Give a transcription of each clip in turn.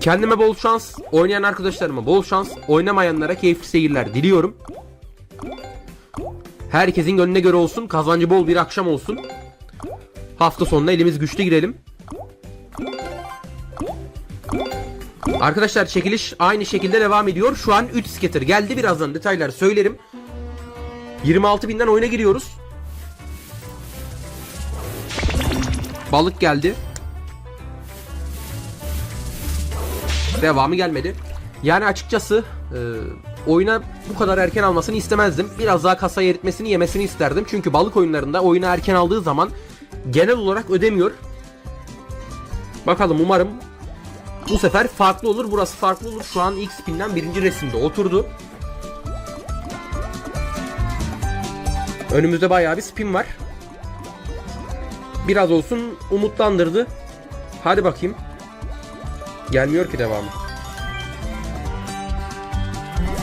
Kendime bol şans, oynayan arkadaşlarıma bol şans, oynamayanlara keyifli seyirler diliyorum. Herkesin gönlüne göre olsun, kazancı bol bir akşam olsun. Hafta sonuna elimiz güçlü girelim. Arkadaşlar çekiliş aynı şekilde devam ediyor. Şu an 3 skater geldi. Birazdan detaylar söylerim. 26 binden oyuna giriyoruz. Balık geldi. Devamı gelmedi. Yani açıkçası e, oyuna bu kadar erken almasını istemezdim. Biraz daha kasayı eritmesini yemesini isterdim. Çünkü balık oyunlarında oyunu erken aldığı zaman genel olarak ödemiyor. Bakalım umarım bu sefer farklı olur. Burası farklı olur. Şu an ilk spinden birinci resimde oturdu. Önümüzde bayağı bir spin var. Biraz olsun umutlandırdı. Hadi bakayım. Gelmiyor ki devamı.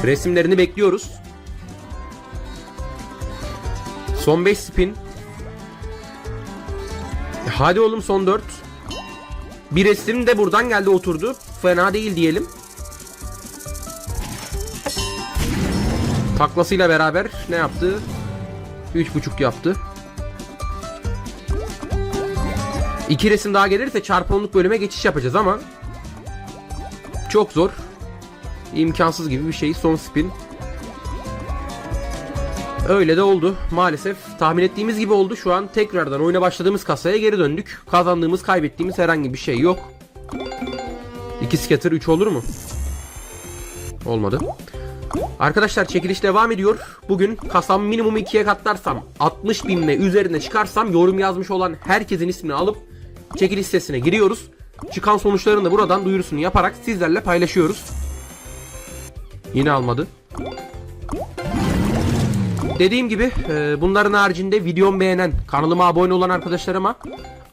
Resimlerini bekliyoruz. Son 5 spin. E, Hadi oğlum son 4. Bir resim de buradan geldi oturdu. Fena değil diyelim. Taklasıyla beraber ne yaptı? 3.5 yaptı. İki resim daha gelirse çarpı onluk bölüme geçiş yapacağız ama çok zor. İmkansız gibi bir şey. Son spin. Öyle de oldu. Maalesef tahmin ettiğimiz gibi oldu. Şu an tekrardan oyuna başladığımız kasaya geri döndük. Kazandığımız, kaybettiğimiz herhangi bir şey yok. 2 scatter 3 olur mu? Olmadı. Arkadaşlar çekiliş devam ediyor. Bugün kasam minimum 2'ye katlarsam 60 bin ve üzerine çıkarsam yorum yazmış olan herkesin ismini alıp çekiliş sitesine giriyoruz. Çıkan sonuçların da buradan duyurusunu yaparak sizlerle paylaşıyoruz. Yine almadı. Dediğim gibi e, bunların haricinde videomu beğenen, kanalıma abone olan arkadaşlarıma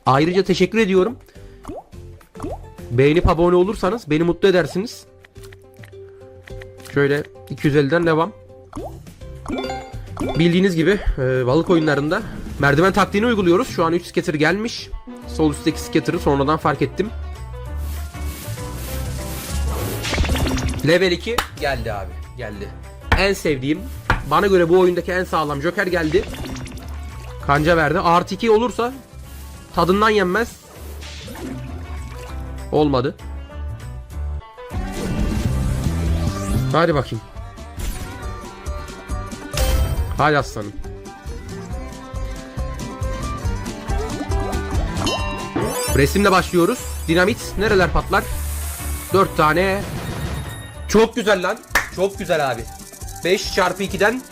ayrıca teşekkür ediyorum. Beğenip abone olursanız beni mutlu edersiniz. Şöyle 250'den devam. Bildiğiniz gibi e, balık oyunlarında merdiven taktiğini uyguluyoruz. Şu an 3 scatter gelmiş. Sol üstteki scatter'ı sonradan fark ettim. Level 2 geldi abi. Geldi. En sevdiğim, bana göre bu oyundaki en sağlam Joker geldi. Kanca verdi. Artı 2 olursa tadından yenmez. Olmadı. Hadi bakayım. Hadi aslanım. Resimle başlıyoruz. Dinamit nereler patlar? 4 tane. Çok güzel lan. Çok güzel abi. 5 çarpı 2'den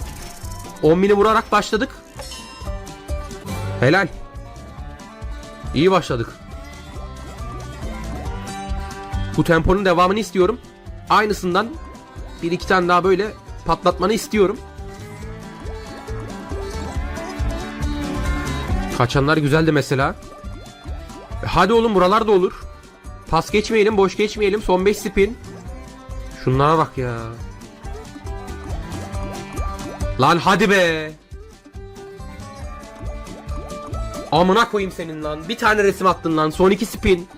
10 bini vurarak başladık. Helal. İyi başladık. Bu temponun devamını istiyorum. Aynısından bir iki tane daha böyle patlatmanı istiyorum. Kaçanlar güzeldi mesela. E, Hadi oğlum buralar da olur. Pas geçmeyelim, boş geçmeyelim. Son 5 spin. Şunlara bak ya. Lan hadi be. Amına koyayım senin lan. Bir tane resim attın lan. Son 2 spin.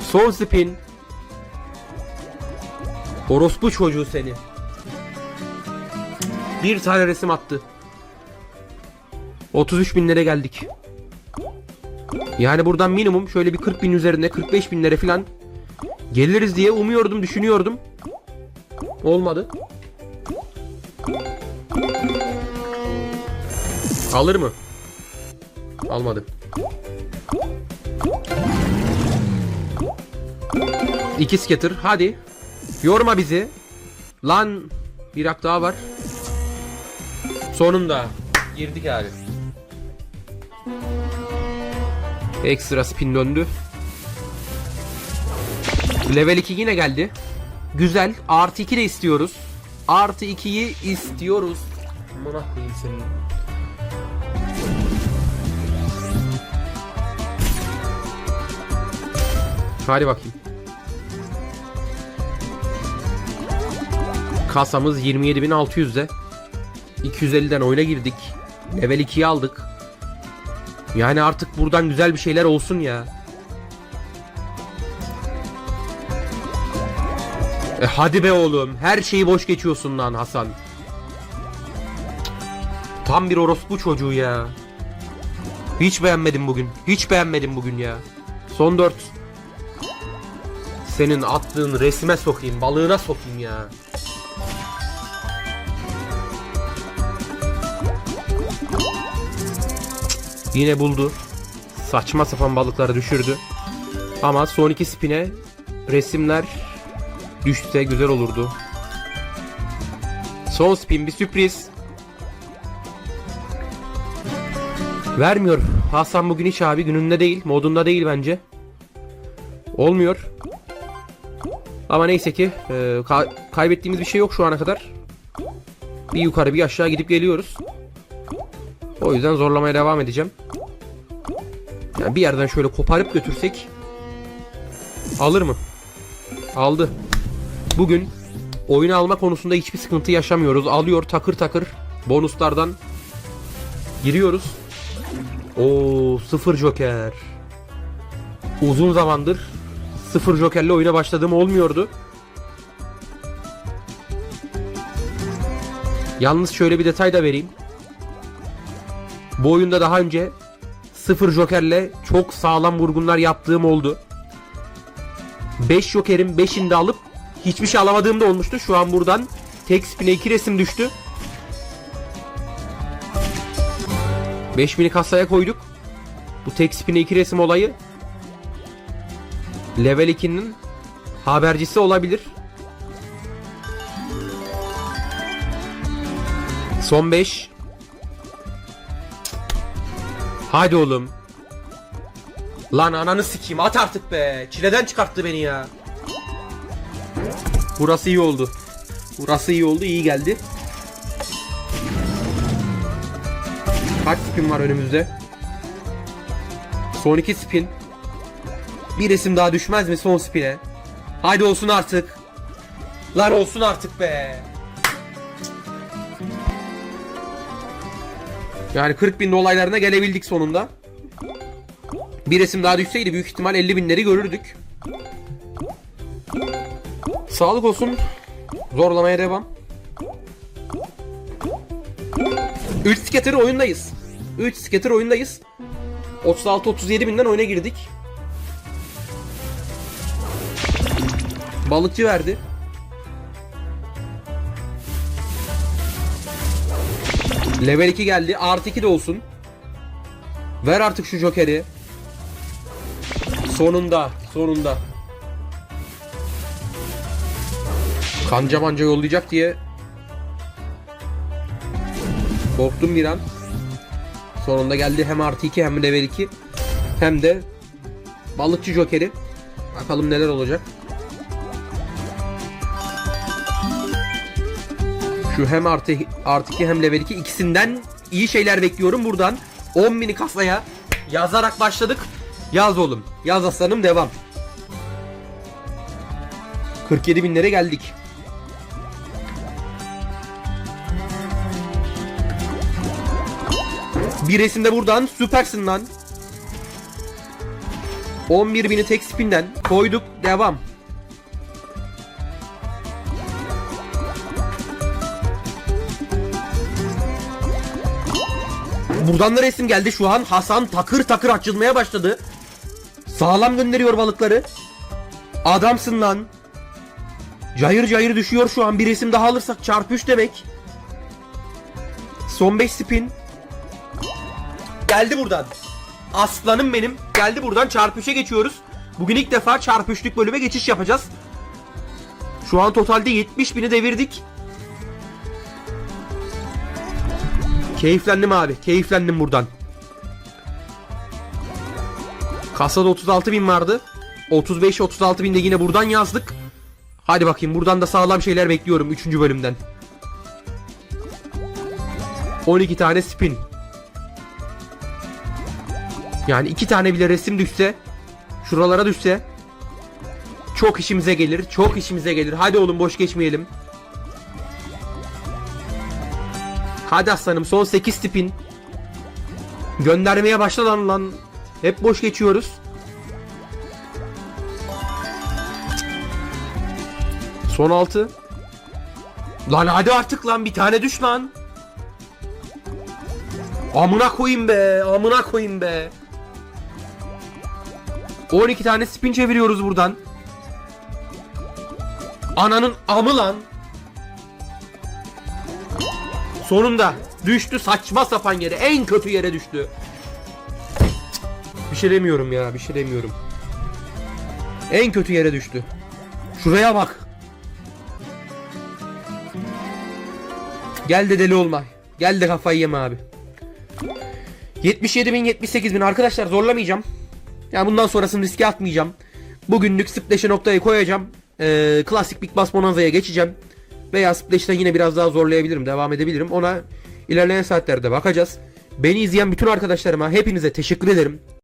Son spin. Orospu çocuğu seni. Bir tane resim attı. 33 binlere geldik. Yani buradan minimum şöyle bir 40 bin üzerinde 45 binlere falan geliriz diye umuyordum düşünüyordum. Olmadı. Alır mı? Almadı. İki scatter hadi. Yorma bizi. Lan bir ak daha var. Sonunda girdik abi. Ekstra spin döndü. Level 2 yine geldi. Güzel. Artı 2 de istiyoruz. Artı 2'yi istiyoruz. Amına koyayım senin. Hadi bakayım. Kasamız 27.600'de. 250'den oyuna girdik. Level 2'yi aldık. Yani artık buradan güzel bir şeyler olsun ya. E hadi be oğlum. Her şeyi boş geçiyorsun lan Hasan. Tam bir orospu çocuğu ya. Hiç beğenmedim bugün. Hiç beğenmedim bugün ya. Son 4. Senin attığın resme sokayım, balığına sokayım ya. Yine buldu. Saçma sapan balıkları düşürdü. Ama son iki spine resimler düşse güzel olurdu. Son spin bir sürpriz. Vermiyor. Hasan bugün hiç abi gününde değil, modunda değil bence. Olmuyor. Ama neyse ki e, ka- kaybettiğimiz bir şey yok şu ana kadar. Bir yukarı bir aşağı gidip geliyoruz. O yüzden zorlamaya devam edeceğim. Yani bir yerden şöyle koparıp götürsek alır mı? Aldı. Bugün oyunu alma konusunda hiçbir sıkıntı yaşamıyoruz. Alıyor takır takır bonuslardan giriyoruz. O sıfır joker. Uzun zamandır sıfır jokerle oyuna başladığım olmuyordu. Yalnız şöyle bir detay da vereyim. Bu oyunda daha önce sıfır jokerle çok sağlam vurgunlar yaptığım oldu. 5 jokerin 5'ini de alıp hiçbir şey alamadığım da olmuştu. Şu an buradan tek spine 2 resim düştü. 5000'i kasaya koyduk. Bu tek spine 2 resim olayı level 2'nin habercisi olabilir. Son 5. Hadi oğlum. Lan ananı sikeyim at artık be. Çileden çıkarttı beni ya. Burası iyi oldu. Burası iyi oldu, iyi geldi. Kaç spin var önümüzde? Son iki spin. Bir resim daha düşmez mi son spine? Haydi olsun artık. Lan olsun artık be. Yani 40 bin olaylarına gelebildik sonunda. Bir resim daha düşseydi büyük ihtimal 50 binleri görürdük. Sağlık olsun. Zorlamaya devam. 3 skater oyundayız. 3 skater oyundayız. 36-37 binden oyuna girdik. Balıkçı verdi. Level 2 geldi. Artı 2 de olsun. Ver artık şu jokeri. Sonunda. Sonunda. Kanca manca yollayacak diye korktum bir an. Sonunda geldi hem artı 2 hem level 2 hem de balıkçı jokeri. Bakalım neler olacak. Şu hem artı, artı 2 hem level 2 ikisinden iyi şeyler bekliyorum buradan. 10 mini kasaya yazarak başladık. Yaz oğlum. Yaz aslanım devam. 47 binlere geldik. Bir resimde buradan süpersin lan. 11 bini tek spinden koyduk devam. Buradan da resim geldi şu an. Hasan takır takır açılmaya başladı. Sağlam gönderiyor balıkları. Adamsın lan. Cayır cayır düşüyor şu an. Bir resim daha alırsak çarpı 3 demek. Son 5 spin. Geldi buradan. Aslanım benim. Geldi buradan çarpı 3'e geçiyoruz. Bugün ilk defa çarpı 3'lük bölüme geçiş yapacağız. Şu an totalde 70 bini devirdik. Keyiflendim abi. Keyiflendim buradan. Kasada 36 bin vardı. 35-36 bin de yine buradan yazdık. Hadi bakayım buradan da sağlam şeyler bekliyorum 3. bölümden. 12 tane spin. Yani iki tane bile resim düşse, şuralara düşse çok işimize gelir. Çok işimize gelir. Hadi oğlum boş geçmeyelim. Hadi aslanım son 8 spin. Göndermeye başla lan lan. Hep boş geçiyoruz. Son 6. Lan hadi artık lan bir tane düş lan. Amına koyayım be. Amına koyayım be. 12 tane spin çeviriyoruz buradan. Ananın amı lan. Sonunda düştü saçma sapan yere. En kötü yere düştü. Bir şey demiyorum ya. Bir şey demiyorum. En kötü yere düştü. Şuraya bak. Gel de deli olma. Gel de kafayı yeme abi. 77 bin 78 bin arkadaşlar zorlamayacağım. Yani bundan sonrasını riske atmayacağım. Bugünlük Splash'e noktayı koyacağım. Ee, klasik Big Bass Bonanza'ya geçeceğim. Veya Splash'ten yine biraz daha zorlayabilirim. Devam edebilirim. Ona ilerleyen saatlerde bakacağız. Beni izleyen bütün arkadaşlarıma hepinize teşekkür ederim.